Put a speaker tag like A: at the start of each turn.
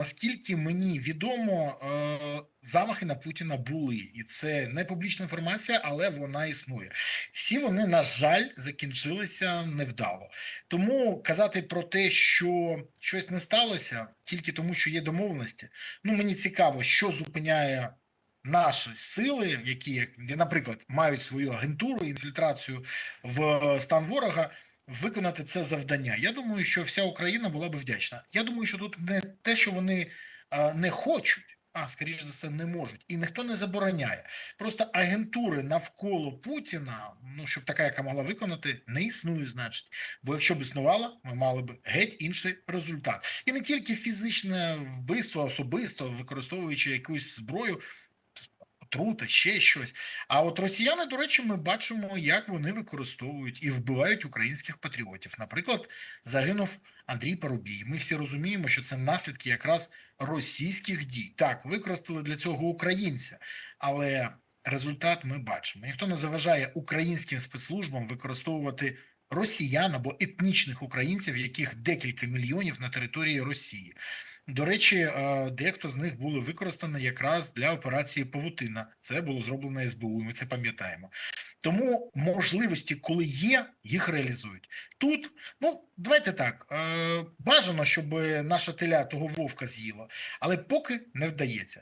A: Наскільки мені відомо, е, замахи на Путіна були, і це не публічна інформація, але вона існує. Всі вони, на жаль, закінчилися невдало. Тому казати про те, що щось не сталося, тільки тому, що є домовленості. Ну мені цікаво, що зупиняє наші сили, які, наприклад, мають свою агентуру, інфільтрацію в е, стан ворога. Виконати це завдання. Я думаю, що вся Україна була би вдячна. Я думаю, що тут не те, що вони не хочуть, а скоріш за все, не можуть, і ніхто не забороняє. Просто агентури навколо Путіна, ну щоб така, яка могла виконати, не існує, значить. Бо якщо б існувала, ми мали б геть інший результат. І не тільки фізичне вбивство особисто, використовуючи якусь зброю. Отрута, ще щось. А от росіяни, до речі, ми бачимо, як вони використовують і вбивають українських патріотів. Наприклад, загинув Андрій Парубій. Ми всі розуміємо, що це наслідки якраз російських дій. Так, використали для цього українця, але результат ми бачимо. Ніхто не заважає українським спецслужбам використовувати росіян або етнічних українців, яких декілька мільйонів на території Росії. До речі, е, дехто з них були використані якраз для операції Павутина. Це було зроблено СБУ. Ми це пам'ятаємо. Тому можливості, коли є, їх реалізують. Тут, ну давайте так. е, Бажано, щоб наша теля того вовка з'їла, але поки не вдається.